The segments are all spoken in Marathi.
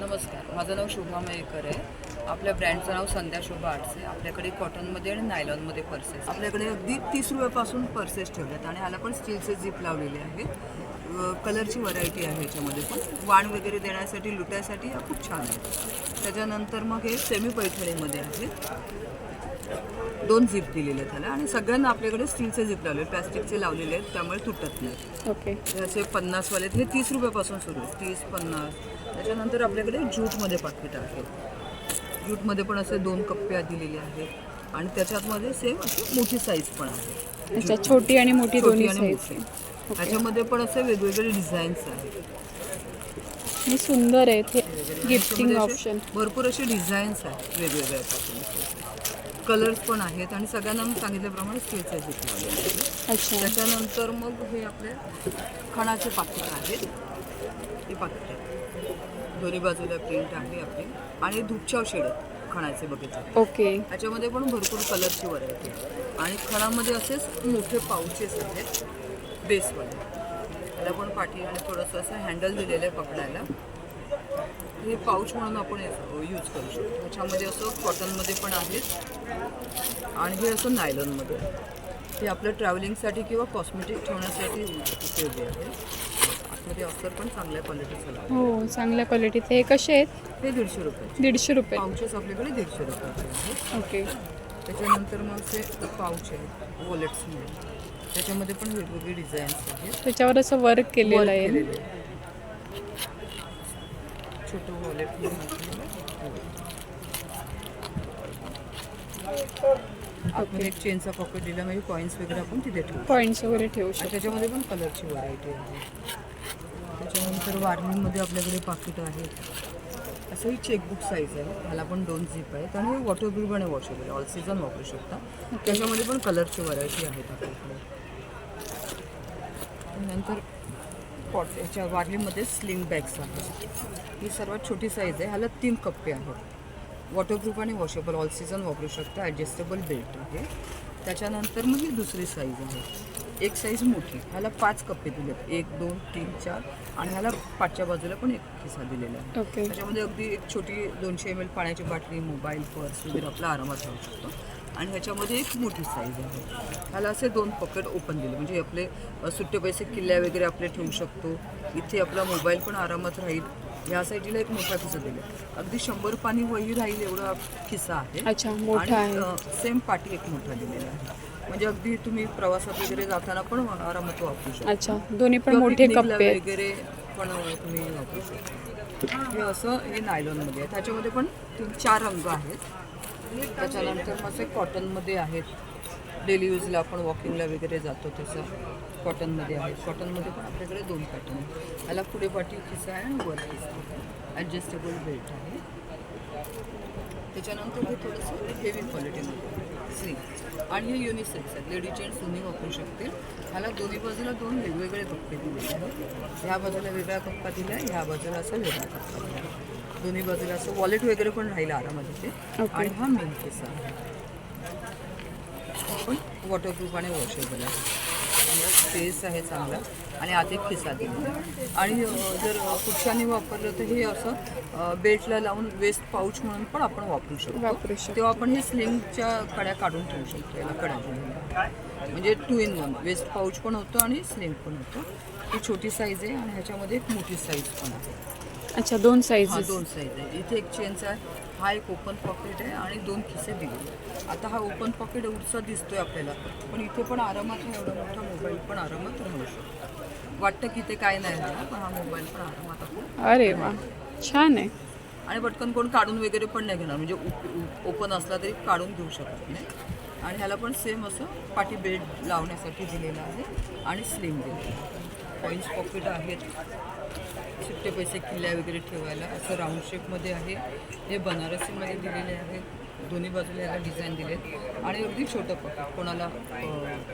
नमस्कार माझं नाव शुभा मयेकर आहे. आपल्या ब्रँडचं नाव संध्या शोभा आर्ट्स आहे आपल्याकडे कॉटनमध्ये आणि नायलॉनमध्ये पर्सेस आपल्याकडे अगदी तीस रुपयापासून पर्सेस ठेवल्यात आणि ह्याला पण स्टीलचे जीप लावलेले आहेत. कलरची व्हरायटी आहे ह्याच्यामध्ये पण. वाण वगैरे देण्यासाठी लुटायसाठी हा खूप छान आहे. त्याच्यानंतर मग हे सेमी पैठणीमध्ये आहे दोन झिप दिलेले आहेत त्याला. आणि सगळ्यांना आपल्याकडे स्टीलचे झिप लावले प्लॅस्टिकचे लावलेले आहेत. त्यामुळे तुटत नाही. ओके हे असे पन्नासवाले. हे तीस रुपयापासून सुरू आहे तीस पन्नास. त्याच्यानंतर आपल्याकडे ज्यूटमध्ये पाकिट आहे. ज्यूटमध्ये पण असे दोन कप्प्या दिलेले आहेत. आणि त्याच्यातमध्ये सेम अशी मोठी साईज पण आहे. छोटी आणि मोठी दोन्ही आणि साईज मोठी. त्याच्यामध्ये पण असे वेगवेगळे डिझाईन्स आहेत. आणि सुंदर आहे ते गिफ्टिंग त्याच्यामध्ये ऑप्शन भरपूर असे डिझाईन्स आहेत वेगवेगळ्या कलर्स पण आहेत आणि सगळ्यांना मी सांगितल्याप्रमाणे लावलेले आहेत अच्छा. त्याच्यानंतर मग हे आपले खणाचे पाकिट आहेत. हे पाकिट दोन्ही बाजूला प्रिंट आहे आपली. आणि धुपचाव शेड आहेत खणाचे बघितले ओके. ह्याच्यामध्ये पण भरपूर कलरची व्हरायटी आहे. आणि खणामध्ये असेच मोठे पाऊचेस आहेत बेसवाले. त्याला पण पाठी आणि थोडंसं असं हँडल दिलेलं आहे पकडायला. हे पाऊच म्हणून आपण यूज करू शकतो. ह्याच्यामध्ये असं कॉटनमध्ये पण आहेत आणि हे असं नायलॉनमध्ये. हे आपलं ट्रॅव्हलिंगसाठी किंवा कॉस्मेटिक ठेवण्यासाठी उपयोगी आहे. आतमध्ये अफ्तर पण चांगल्या क्वालिटीचं हो चांगल्या क्वालिटीचे हे कसे आहेत? हे दीडशे रुपये. दीडशे रुपये. पाऊचेस आपल्याकडे दीडशे रुपयाचे आहेत. ओके. त्याच्यानंतर मग ते पाऊच आहे. वॉलेट्समध्ये त्याच्यामध्ये पण वेगवेगळे डिझाईन्स आहेत. त्याच्यावर असं वर्क केलेलं आहे. छोटं वॉलेट आपण एक चेनचा पॉकेट दिला म्हणजे कॉईन्स वगैरे आपण तिथे ठेवू पॉईंट्स वगैरे ठेवू आणि शकतो. त्याच्यामध्ये पण कलरची व्हरायटी आहे. त्याच्यानंतर वार्निंगमध्ये आपल्याकडे पाकिट आहे. असं ही चेकबुक साईज आहे. ह्याला पण दोन झिप आहेत. आणि हे वॉटरप्रूफ आणि वॉशेबल ऑल सीझन वापरू शकता. त्याच्यामध्ये पण कलरची व्हरायटी आहेत आपल्याकडे. नंतर पॉट याच्या वारलीमध्ये स्लिंग बॅग्स आहेत. ही सर्वात छोटी साईज आहे. ह्याला तीन कप्पे आहेत. वॉटरप्रूफ आणि वॉशेबल ऑल सीझन वापरू शकता. ॲडजस्टेबल बेल्ट आहे. त्याच्यानंतर मग ही दुसरी साईज आहे. एक साईज मोठी. ह्याला पाच कप्पे दिलेत. एक दोन तीन चार. आणि ह्याला पाचच्या बाजूला पण एक खिसा दिलेला आहे. ओके त्याच्यामध्ये अगदी एक छोटी दोनशे एम एल पाण्याची बाटली मोबाईल पर्स वगैरे आपला आरामात राहू शकतो. आणि ह्याच्यामध्ये एक मोठी साईज आहे. ह्याला असे दोन पॉकेट ओपन दिले. म्हणजे आपले सुट्टे पैसे किल्ल्या वगैरे आपले ठेवू शकतो. इथे आपला मोबाईल पण आरामात राहील. ह्या साईडला एक मोठा खिसा दिला अगदी शंभर पाणी वही राहील एवढा खिसा आहे. आहे. सेम पाठी एक मोठा दिलेला आहे. म्हणजे अगदी तुम्ही प्रवासात वगैरे जाताना पण आरामात वापरू शकता. अच्छा दोन्ही पण किंवा मोठे कप्पे आहेत. वगैरे पण तुम्ही वापरू शकता. हे असं हे नायलॉनमध्ये आहे. त्याच्यामध्ये पण तीन चार रंग आहेत. त्याच्यानंतर मग कॉटनमध्ये आहेत. डेली यूजला आपण वॉकिंगला वगैरे जातो तसं. कॉटनमध्ये आहे कॉटनमध्ये पण आपल्याकडे दोन पॅटर्न आहेत. याला पुढे पाठी खिसा आहे आणि वर खिसा आहे. ॲडजस्टेबल बेल्ट आहे. त्याच्यानंतर हे थोडंसं हेवी क्वालिटीमध्ये स्लीव आणि हे युनिसेक्स आहेत. लेडीज जेंट्स दोन्ही वापरू शकतील. ह्याला दोन्ही बाजूला दोन वेगवेगळे कप्पे दिलेले आहेत. ह्या बाजूला वेगळा कप्पा दिला आहे ह्या बाजूला असा वेगळा कप्पा दिला. दोन्ही बाजूला असं वॉलेट वगैरे पण राहील इथे Okay. आणि हा मेन केस आहे. हा पण वॉटरप्रूफ आणि वॉशेबल आहे. स्पेस आहे चांगला आणि आत एक खिसा दिला. आणि जर पुरुषांनी वापरलं तर हे असं बेल्टला लावून वेस्ट पाऊच म्हणून पण आपण वापरू शकतो. वापरू शकतो. तेव्हा आपण हे स्लिंगच्या कड्या काढून ठेवू शकतो याला कड्या. म्हणजे two in one waist pouch पण होतं आणि स्लिंग पण होतं. ही छोटी साईज आहे आणि ह्याच्यामध्ये एक मोठी साईज पण आहे. अच्छा दोन हा साईजेस दोन साईज आहे. इथे एक चेनचा आहे हा एक ओपन पॉकेट आहे आणि दोन खिसे दिले आता हा ओपन पॉकेट एवढसा दिसतोय आपल्याला पण इथे पण आरामात हा एवढा मोठा मोबाईल पण आरामात राहू शकतो. वाटतं की इथे काय नाही होणार पण हा मोबाईल पण आरामात आपण अरे वा छान आहे. आणि पटकन कोण काढून वगैरे पण नाही घेणार म्हणजे ओपन असला तरी काढून घेऊ शकत नाही. आणि ह्याला पण सेम असं पाठी बेल्ट लावण्यासाठी दिलेलं आहे आणि स्लिम दिलेलं कॉईन्स पॉकेट आहेत. सुट्टे पैसे किल्ल्या वगैरे ठेवायला. असं राऊंड शेपमध्ये आहे. हे बनारसीमध्ये दिलेले आहेत दोन्ही बाजूला याला डिझाईन दिलेत. आणि अगदी छोटं पॉकेट कोणाला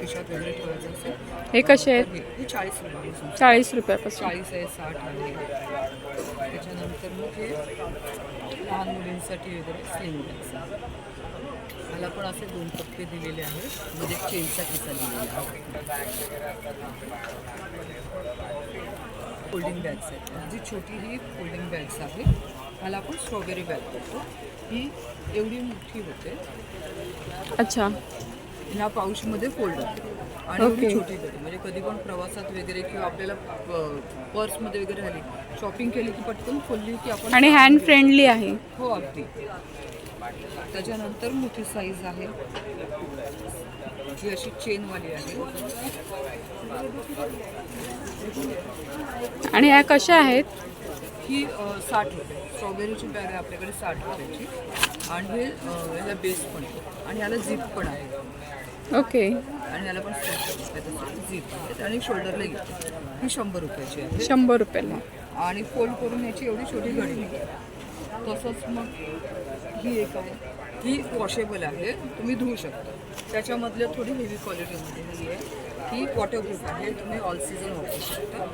खिशात वगैरे ठेवायचं असेल हे कसे आहेत? हे चाळीस रुपयापासून चाळीस रुपयापासून. चाळीस आहे साठ आहे. त्याच्यानंतर मग हे लहान मुलींसाठी वगैरे स्लिम आहे मला पण असे दोन टप्पे दिलेले आहेत. मध्ये चेनचा किस्सा दिलेला आहे फोल्डिंग बॅग्स आहेत. जी छोटी ही फोल्डिंग बॅग्स आहेत ह्याला आपण स्ट्रॉबेरी बॅग करतो ही एवढी मोठी होते. अच्छा. ह्या पाऊचमध्ये फोल्ड होते. आणि एवढी Okay. छोटी घडी म्हणजे कधी पण प्रवासात वगैरे किंवा आपल्याला पर्समध्ये वगैरे आली शॉपिंग केली की पटकन खोलली की आपण आणि हँड फ्रेंडली आहे. हो अगदी. त्याच्यानंतर मोठी साईज आहे. जी अशी चेनवाली आहे. आणि ह्या कशा आहेत? ही साठ रुपये. स्ट्रॉबेरीची बॅग आहे आपल्याकडे साठ रुपयाची. आणि हे अ, ह्याला बेस पण आहे. आणि ह्याला झिप पण आहे. ओके. आणि ह्याला पण झिप आणि शोल्डरला घेते ही शंभर रुपयाची आहे. शंभर रुपयाला. आणि फोल्ड करून याची एवढी छोटी घडी. तसंच मग ही एक आहे. ही वॉशेबल आहे. तुम्ही धुवू शकता. त्याच्यामधल्या थोडी हेवी क्वालिटीमध्ये ही आहे ही वॉटरप्रूफ आहे. तुम्ही ऑल सीझन वापरू शकता.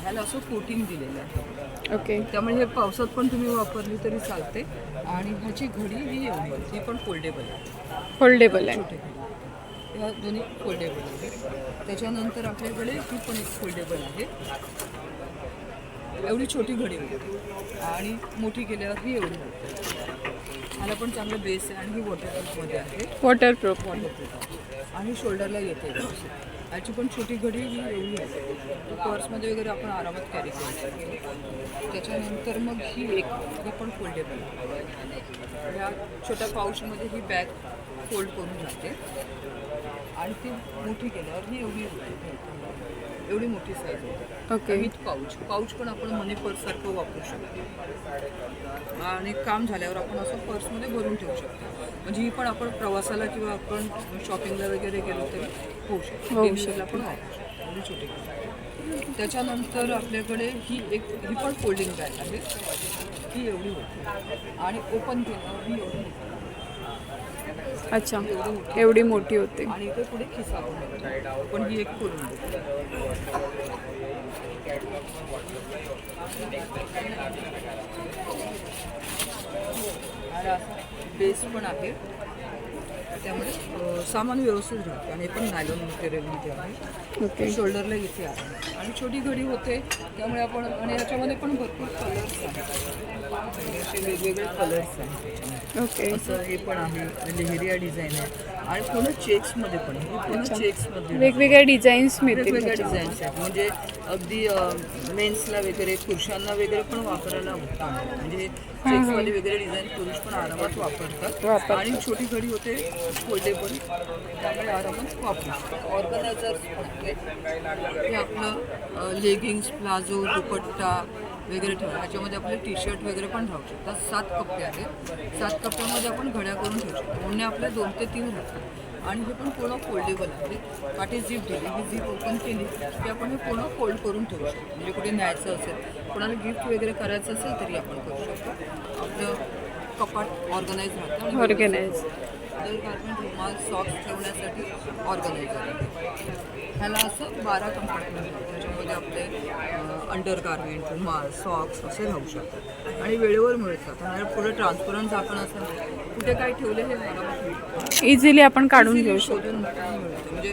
ह्याला असं कोटिंग दिलेलं आहे. ओके त्यामुळे हे पावसात पण तुम्ही वापरली तरी चालते. आणि ह्याची घडी ही एवढी आहे. ही पण फोल्डेबल आहे. फोल्डेबल आहे. ह्या दोन्ही फोल्डेबल आहे त्याच्यानंतर आपल्याकडे ही पण एक फोल्डेबल आहे. एवढी छोटी घडी होती. आणि मोठी केल्यावर ही एवढी होते ह्याला पण चांगलं बेस आहे आणि ही वॉटरप्रूफमध्ये आहे. वॉटरप्रूफ वॉटरप्रूफ आणि शोल्डरला येते. याची पण छोटी घडी ही एवढी आहे. पर्समध्ये वगैरे आपण आरामात कॅरी करू शकतो. त्याच्यानंतर मग ही एक ही पण फोल्डेबल ह्या छोट्या पाऊचमध्ये ही बॅग फोल्ड करून जाते. आणि ती मोठी केल्यावर ही एवढी एवढी मोठी साईज होते. ओके विथ पाऊच पाऊच पण आपण मनी पर्ससारखं वापरू शकतो. आणि काम झाल्यावर आपण असं पर्समध्ये भरून ठेवू शकतो. म्हणजे ही पण आपण प्रवासाला किंवा आपण शॉपिंगला वगैरे गेलो तरी होऊ शकतो. डेलीला पण वापरू शकतो. एवढी छोटी गोष्ट. त्याच्यानंतर आपल्याकडे ही एक ही पण फोल्डिंग बॅग आहे. ही एवढी होती आणि ओपन केल्यावर ही एवढी अच्छा एवढी मोठी होते. आणि इथे पुढे खिसा पण ही एक बेस पण आहे. त्यामुळे सामान व्यवस्थित राहते. आणि हे पण नायलॉन मटेरियलमध्ये आहे. ओके. शोल्डरला इथे आहे. आणि छोटी घडी होते. त्यामुळे आपण आणि याच्यामध्ये पण भरपूर कलर्स आहेत. असे वेगवेगळे कलर्स आहेत. ओके असं हे पण आहे लेहरिया डिझाईन आहे आणि पूर्ण चेक्समध्ये पण आहे हे पूर्ण चेक्समध्ये वेगवेगळ्या डिझाईन्स मिळतील वेगवेगळ्या. डिझाईन्स आहेत. म्हणजे अगदी मेन्सला वगैरे पुरुषांना वगैरे पण वापरायला होतं म्हणजे चेक्सवाले वगैरे डिझाईन पुरुष पण आरामात वापरतात. वापरतात. आणि छोटी घडी होते फोल्डेबल त्यामुळे आरामात वापरू शकतो. ऑर्गनायझर्स हे आपलं लेगिंग्स प्लाझो दुपट्टा वगैरे ठेवा. त्याच्यामध्ये आपले टी शर्ट वगैरे पण राहू शकतात. सात कप्पे आहेत. सात कप्प्यामध्ये आपण घड्या करून ठेवू शकतो. म्हणजे आपल्या दोन ते तीन राहतात. आणि हे पण पूर्ण फोल्डेबल आहे. पाठी झीप दिली ही झीप ओपन केली की आपण हे पूर्ण फोल्ड करून ठेवू शकतो. म्हणजे कुठे न्यायचं असेल कोणाला गिफ्ट वगैरे करायचं असेल तरी आपण करू शकतो. आपलं कपाट ऑर्गनाईज राहतं ऑर्गनाईज Organize. दर गार्मेंट रुमाल सॉक्स ठेवण्यासाठी ऑर्गनायझर आहे ह्याला असं बारा कंपार्टमेंट आहेत त्याच्यामध्ये आपले अंडर गार्मेंट रुमाल सॉक्स असे राहू शकतात. आणि वेळेवर मिळतात आणि पुढे ट्रान्सपरंट झाकण असेल कुठे काय ठेवले हे मिळतं इझिली आपण काढून घेऊ शोधून मिळतं. म्हणजे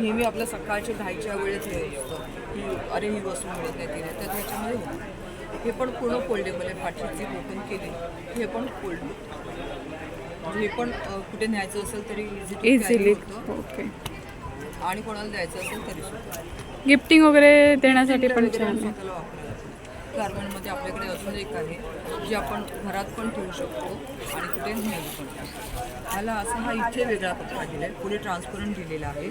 नेहमी आपल्या सकाळच्या दहाच्या वेळेत हे असतं की अरे ही वस्तू मिळत नाही तिने तर त्याच्यामध्ये. हे पण पूर्ण फोल्डेबल आहे. पाठीची ओपन केली हे पण फोल्ड म्हणजे हे पण कुठे न्यायचं असेल तरी इझिली ओके आणि कोणाला द्यायचं असेल तरी सुद्धा. गिफ्टिंग वगैरे देण्यासाठी पण छान. स्वतःला गार्मेंटमध्ये आपल्याकडे अजून एक आहे जे आपण घरात पण ठेवू शकतो आणि कुठे नेऊ पण ह्याला असा हा इथे वेगळा कपडा दिला आहे पुढे ट्रान्सपरंट दिलेला आहे.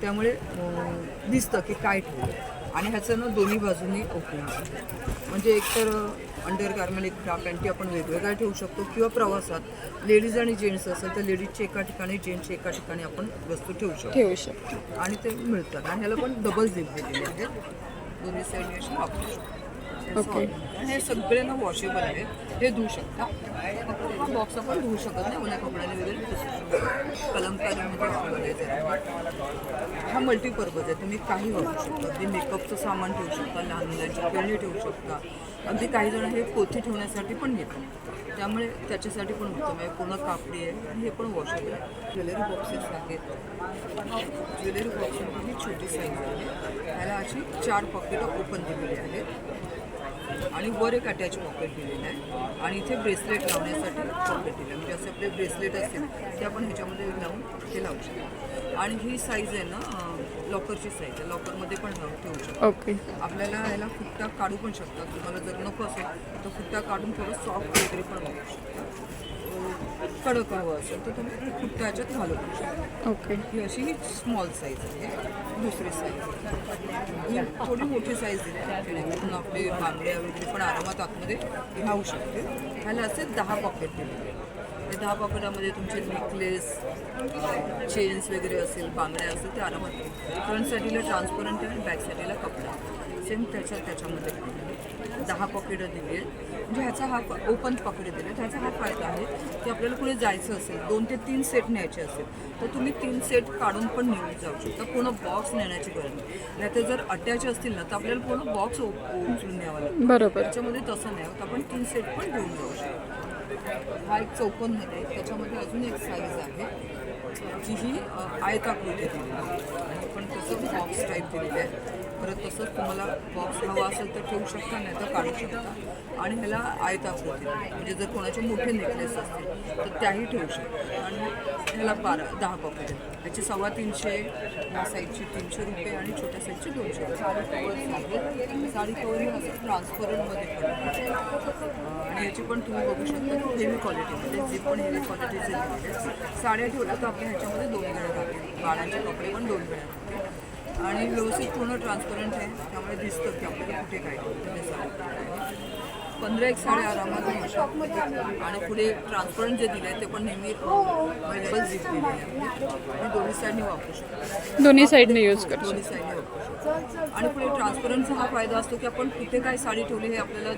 त्यामुळे दिसतं की काय ठेवलं आणि ह्याचं ना दोन्ही बाजूनी ओपनिंग आहे. म्हणजे एकतर अंडर गार्मेंट एक पॅन्टी आपण वेगवेगळ्या ठेवू शकतो. किंवा प्रवासात लेडीज आणि जेंट्स असेल तर लेडीजच्या एका ठिकाणी जेंट्सच्या एका ठिकाणी आपण वस्तू ठेवू शकतो. ठेवू शकतो. आणि ते मिळतात. आणि ह्याला पण डबल झिप दिलेली आहे. दोन्ही साईडने अशी वापरू शकतो. ओके. हे सगळे ना वॉशेबल आहेत. हे धुवू शकता. हा बॉक्स आपण धुवू शकत नाही ओल्या कपड्याने वगैरे आहे हा मल्टीपर्पज आहे. तुम्ही काही वापरू शकता. अगदी मेकअपचं सामान ठेवू शकता लहान मुलांची खेळणी ठेवू शकता. अगदी काही जण हे पोथी ठेवण्यासाठी पण घेतात. त्यामुळे त्याच्यासाठी पण होतं. म्हणजे पूर्ण कापडी आहे. आणि हे पण वॉशेबल आहे. ज्वेलरी बॉक्सेस आहेत. ज्वेलरी बॉक्समध्ये छोटी साईज आहे. ह्याला अशी चार पॉकेटं ओपन दिलेली आहेत. आणि वर एक अटॅच पॉकेट दिलेलं आहे. आणि इथे ब्रेसलेट लावण्यासाठी पॉकेट दिलं म्हणजे असे आपले ब्रेसलेट असतील ते आपण ह्याच्यामध्ये लावून ते लावू शकतो. आणि ही साईज आहे ना लॉकरची साईज आहे. लॉकरमध्ये पण लावून ठेवू शकतो. ओके आपल्याला ह्याला फुट्टा काढू पण शकतात. तुम्हाला जर नको असेल तर फुट्टा काढून थोडं सॉफ्ट वगैरे पण वापरू शकता. कडक हवं असेल तर तुम्ही फुट्टा ह्याच्यात घालू शकता. ओके ही अशी ही स्मॉल साईज आहे. दुसरी साईज ही थोडी मोठी साईज दिली. आहे जेणेकरून आपले बांगड्या वगैरे पण आरामात आतमध्ये राहू शकते. ह्याला असे दहा पॉकेट दिलेले आहे. दहा पॉकेटामध्ये तुमचे नेकलेस चेन्स वगैरे असेल बांगड्या असेल ते आरामात. फ्रंट साईडला ट्रान्सपरंट आहे आणि बॅक साईडला कपडा. सेम त्याच्या त्याच्यामध्ये. दहा पॉकेटं दिली. आहेत म्हणजे ह्याचा हा ओपन पॉकेट दिले. आहेत ह्याचा हा फायदा आहे की आपल्याला कुठे जायचं असेल दोन ते तीन सेट न्यायचे असेल तर तुम्ही तीन सेट काढून पण घेऊन जाऊ शकता. पूर्ण बॉक्स नेण्याची गरज नाही. नाहीतर जर अटॅच असतील ना तर आपल्याला पूर्ण बॉक्स उचलून न्यावा लागतो बरोबर. त्याच्यामध्ये तसं नाही होत. आपण तीन सेट पण घेऊन जाऊ शकतो. हा एक चौकोनमध्ये आहे. त्याच्यामध्ये अजून एक साईज आहे जी ही आयताकृती दिलेली आहे. आणि पण तसं बॉक्स टाईप दिलेलं आहे. परत तसंच तुम्हाला बॉक्स हवा असेल तर ठेवू शकता नाही तर काढू शकता. आणि ह्याला आयताकृती म्हणजे जर कोणाचे मोठे नेकलेस असतील तर त्याही ठेवू शकता. आणि ह्याला बारा दहा पॉकेट याची सव्वा तीनशे ह्या साईजची तीनशे रुपये आणि छोट्या साईजचे दोनशे रुपये. साडी कवर्स आहेत साडी कवर असं ट्रान्सपरंटमध्ये पण आणि याची पण तुम्ही बघू शकता की हेवी क्वालिटीमध्ये जे पण हेवी क्वालिटीचे साड्या ठेवल्या तर आपल्या ह्याच्यामध्ये दोन गळ्या राहतील बाळांचे कपडे पण दोन गळ्या आणि व्यवस्थित पूर्ण ट्रान्सपरंट आहे. त्यामुळे दिसतं की आपल्याला कुठे काय साडी पंधरा एक साड्या आरामात आणि पुढे ट्रान्सपरंट जे दिले आहे ते पण नेहमी अवेलेबल झिप दिलेले आहे दोन्ही साईडनी वापरू शकतो. दोन्ही साईडने यूज करू दोन्ही साईडने वापरू आणि पुढे ट्रान्सपरन्सचा हा फायदा असतो की आपण कुठे काय साडी ठेवली हे आपल्याला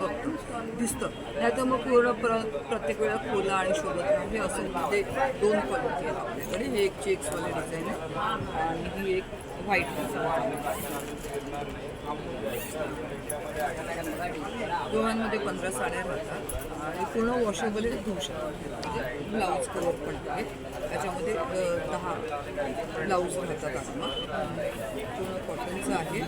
बघतो दिसतं. नाही तर मग पूर्ण प्र प्रत्येक वेळा खोला आणि शोधत हे असं मध्ये दोन क्वालिटी आहेत आपल्याकडे. हे एक चेक्सवाले डिझाईन आहे. आणि ही एक व्हाईट डिझाईन दोघांमध्ये पंधरा साड्या राहतात. आणि पूर्ण वॉशेबल धुवू शकतात म्हणजे ब्लाऊज कवर पण आहे. त्याच्यामध्ये दहा ब्लाऊज राहतात आरामात पूर्ण कॉटनचं आहे.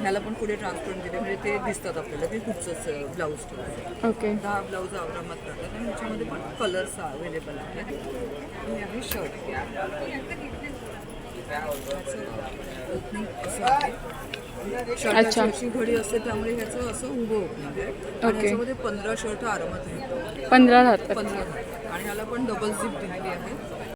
ह्याला पण पुढे ट्रान्सपरंट दिले. म्हणजे ते दिसतात आपल्याला की कुठचंच ब्लाऊज ठेवलं ओके दहा ब्लाऊज आरामात राहतात. आणि ह्याच्यामध्ये पण कलर्स अवेलेबल आहेत. हे आहे शर्ट ओपनिंग असं आहे? अच्छा. घडी असते त्यामुळे ह्याचं असं उभं आहे आणि ओके. ह्याच्यामध्ये पंधरा शर्ट आरामात पंधरा राहतात. पंधरा आणि ह्याला पण डबल झिप दिलेली आहे.